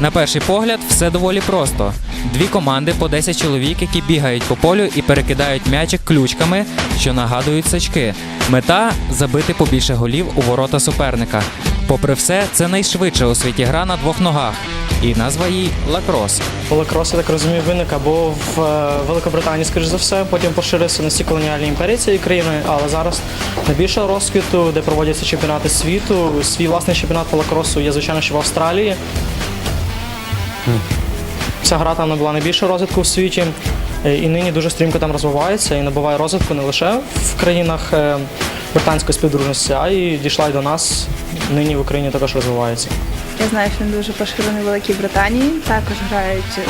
На перший погляд, все доволі просто. Дві команди по 10 чоловік, які бігають по полю і перекидають м'ячик ключками, що нагадують сачки. Мета забити побільше голів у ворота суперника. Попри все, це найшвидша у світі гра на двох ногах. І назва їй лакрос. Лакрос, я так розумію, виник або в е, Великобританії, скоріш за все, потім поширився на всі колоніальні імперії цієї країни, але зараз найбільше розквіту, де проводяться чемпіонати світу. Свій власний чемпіонат по лакросу є, звичайно, що в Австралії. Ця гра там набула найбільше розвитку в світі. е, І нині дуже стрімко там розвивається і набуває розвитку не лише в країнах е, британської співдружності, а й дійшла й до нас. Нині в Україні також розвивається. Я знаю, що він дуже поширений в Великій Британії. Також грають е,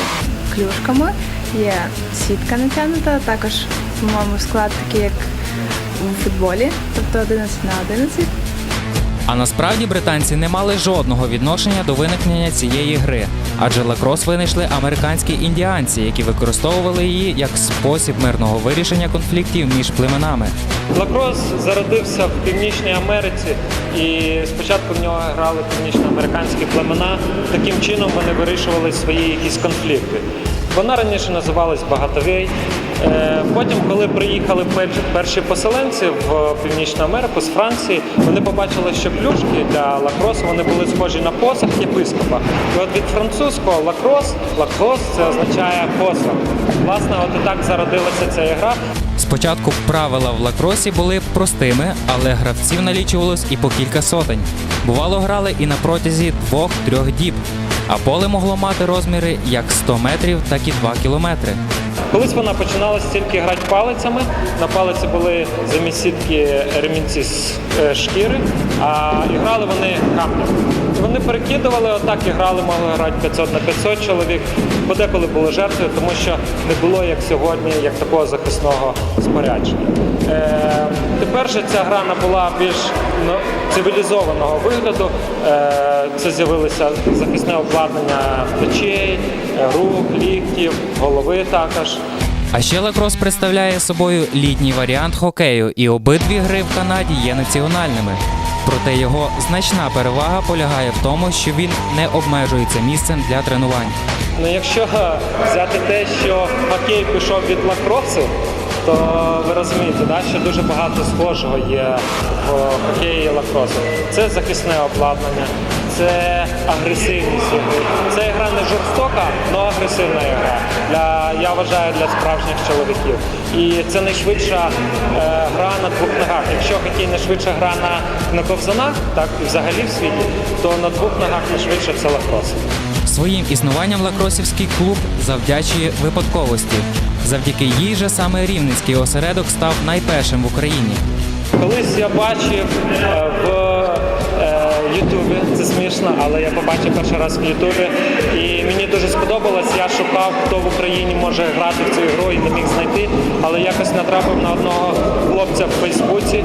клюшками. Є сітка натягнута, також, по-моєму, склад такий, як у футболі, тобто 11 на 11. А насправді британці не мали жодного відношення до виникнення цієї гри, адже лакрос винайшли американські індіанці, які використовували її як спосіб мирного вирішення конфліктів між племенами. Лакрос зародився в Північній Америці, і спочатку в нього грали північноамериканські племена. Таким чином вони вирішували свої якісь конфлікти. Вона раніше називалась Багатовей. Е, Потім, коли приїхали перші- поселенці в Північну Америку з Франції, вони побачили, що клюшки для лакросу вони були схожі на посох єпископа. І от від французького лакрос, лакрос це означає посох. Власне, от і так зародилася ця гра. Спочатку правила в лакросі були простими, але гравців налічувалось і по кілька сотень. Бувало, грали і на протязі двох-трьох діб, а поле могло мати розміри як 100 метрів, так і 2 кілометри. Колись вона починалася тільки грати палицями. На палиці були замість сітки ремінці з е, шкіри, а грали вони камнем. І вони перекидували, отак і грали, могли грати 500 на 500 чоловік. Подеколи були жертви, тому що не було як сьогодні, як такого захисного спорядження. Е, тепер же ця гра набула більш ну, цивілізованого вигляду. Е, це з'явилося захисне обладнання плечей, рук, ліктів, голови також. А ще лакрос представляє собою літній варіант хокею, і обидві гри в Канаді є національними. Проте його значна перевага полягає в тому, що він не обмежується місцем для тренувань. Ну, якщо взяти те, що хокей пішов від лакросу, то ви розумієте, да, що дуже багато схожого є в хокеї і лакросу. Це захисне обладнання, це агресивність. Це гра не жорстока, але агресивна гра. Для, я вважаю для справжніх чоловіків. І це найшвидша е, гра на двох ногах. Якщо хокей найшвидша гра на, на ковзанах, так і взагалі в світі, то на двох ногах найшвидше це лакрос. Своїм існуванням лакросівський клуб завдячує випадковості. Завдяки їй же саме рівненський осередок став найпершим в Україні. Колись я бачив е, в Ютубі, це смішно, але я побачив перший раз в Ютубі. І мені дуже сподобалось. Я шукав, хто в Україні може грати в цю ігру і не міг знайти. Але якось натрапив на одного хлопця в Фейсбуці.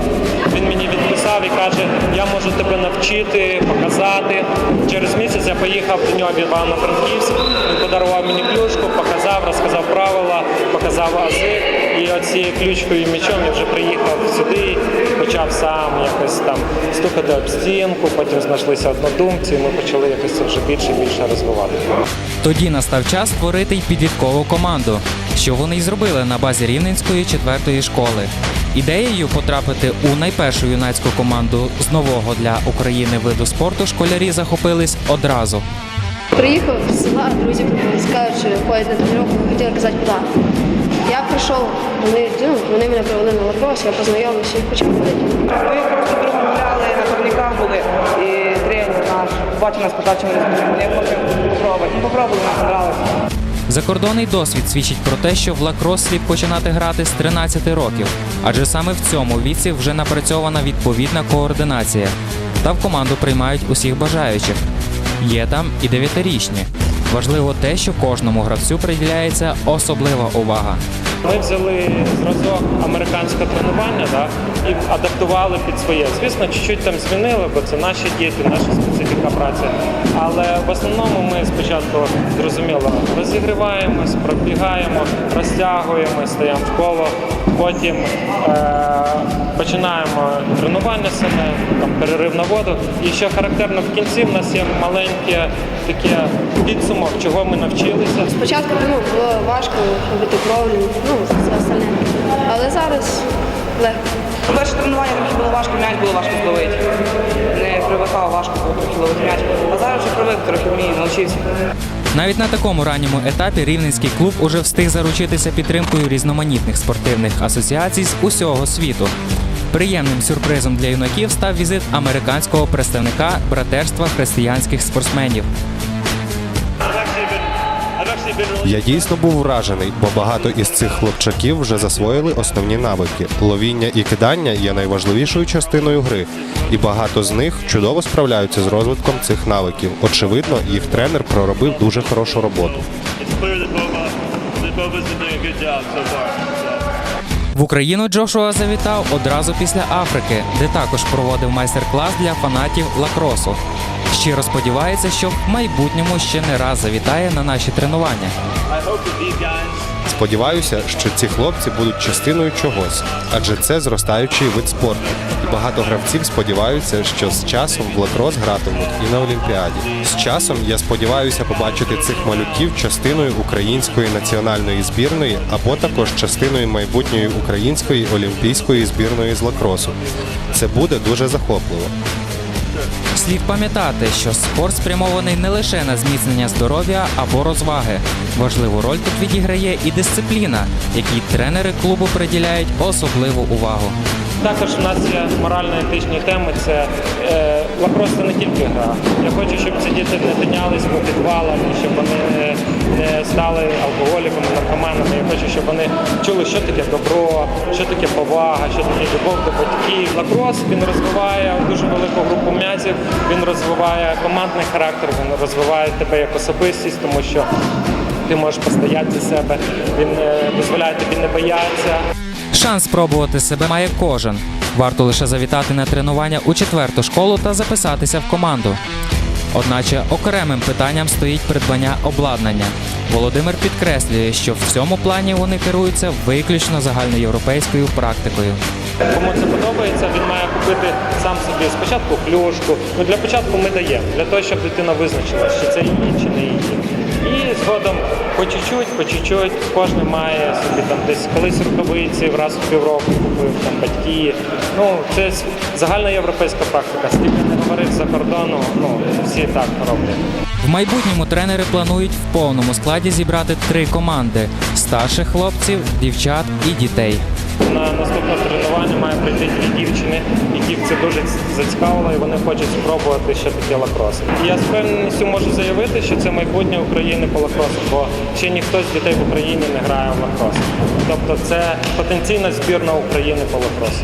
Він мені відписав і каже, я можу тебе навчити, показати. Через місяць я поїхав до нього в Івано-Франківськ. Він подарував мені клюшку, показав, розказав правила, показав ази. І оцією ключкою і м'ячом я вже приїхав сюди, почав сам якось там стукати об стінку, потім знайшлися однодумці, і ми почали якось вже більше і більше розвивати. Тоді настав час створити й підліткову команду, що вони й зробили на базі Рівненської четвертої школи. Ідеєю потрапити у найпершу юнацьку команду з нового для України виду спорту школярі захопились одразу. Приїхав з села, друзі скажуть, що ходять на тренування, хотіли казати куди. Я прийшов, вони, ну, вони мене привели на лакрос, я познайомився і почав ходити. Ми просто другом гуляли, на турніках були, і тренер наш бачив нас питав, чому ми не хочемо попробувати. Ну, попробували, нам понравилось. Закордонний досвід свідчить про те, що в лакрос слід починати грати з 13 років, адже саме в цьому віці вже напрацьована відповідна координація. Та в команду приймають усіх бажаючих. Є там і дев'ятирічні. Важливо те, що кожному гравцю приділяється особлива увага. Ми взяли зразок американського тренування да, і адаптували під своє. Звісно, чуть-чуть там змінили, бо це наші діти, наша специфіка праці. Але в основному ми спочатку зрозуміло розігріваємось, пробігаємо, розтягуємо, стаємо в коло. Потім е- починаємо тренування саме, там перерив на воду. І що характерно в кінці, в нас є маленьке таке підсумок, чого ми навчилися. Спочатку ну, було важко робити кровлю, ну, все остальне. Але зараз легко. Перше тренування трохи було важко, м'яч було важко зловити. Не привикав, важко було трохи ловити м'яч. А зараз вже привик, трохи вмію, навчився. Навіть на такому ранньому етапі рівненський клуб уже встиг заручитися підтримкою різноманітних спортивних асоціацій з усього світу. Приємним сюрпризом для юнаків став візит американського представника братерства християнських спортсменів. Я дійсно був вражений, бо багато із цих хлопчаків вже засвоїли основні навики. Ловіння і кидання є найважливішою частиною гри, і багато з них чудово справляються з розвитком цих навиків. Очевидно, їх тренер проробив дуже хорошу роботу. В Україну Джошуа завітав одразу після Африки, де також проводив майстер-клас для фанатів лакросу. Щиро сподівається, що в майбутньому ще не раз завітає на наші тренування. Сподіваюся, що ці хлопці будуть частиною чогось, адже це зростаючий вид спорту. Багато гравців сподіваються, що з часом в лакрос гратимуть і на Олімпіаді. З часом я сподіваюся побачити цих малюків частиною української національної збірної або також частиною майбутньої української олімпійської збірної з лакросу. Це буде дуже захопливо. Слід пам'ятати, що спорт спрямований не лише на зміцнення здоров'я або розваги. Важливу роль тут відіграє і дисципліна, якій тренери клубу приділяють особливу увагу. Також у нас є морально-етичні теми. Це е, лакрос не тільки гра. Я хочу, щоб ці діти не тинялись по підвалам, щоб вони не стали алкоголіками, наркоманами. Я хочу, щоб вони чули, що таке добро, що таке повага, що таке любов до батьків. Лакрос він розвиває дуже велику групу м'язів, він розвиває командний характер, він розвиває тебе як особистість, тому що ти можеш постояти за себе, він е, дозволяє тобі не боятися. Шанс спробувати себе має кожен. Варто лише завітати на тренування у четверту школу та записатися в команду. Одначе окремим питанням стоїть придбання обладнання. Володимир підкреслює, що в цьому плані вони керуються виключно загальноєвропейською практикою. Кому це подобається, він має купити сам собі спочатку клюшку. Ну для початку ми даємо, для того, щоб дитина визначила, чи це її, чи не її. І згодом по чуть-чуть, по чуть-чуть, кожен має собі там десь колись рукавиці, раз в півроку купив там батьки. Ну це загальна європейська практика. Скільки не говорив за кордону, ну всі так роблять. В майбутньому тренери планують в повному складі зібрати три команди: старших хлопців, дівчат і дітей. На наступне тренування має прийти дві дівчини, яких це дуже зацікавило, і вони хочуть спробувати, ще таке лакрос. Я з певністю можу заявити, що це майбутнє України по лакросу, бо ще ніхто з дітей в Україні не грає в лакрос. Тобто це потенційна збірна України по лакросу.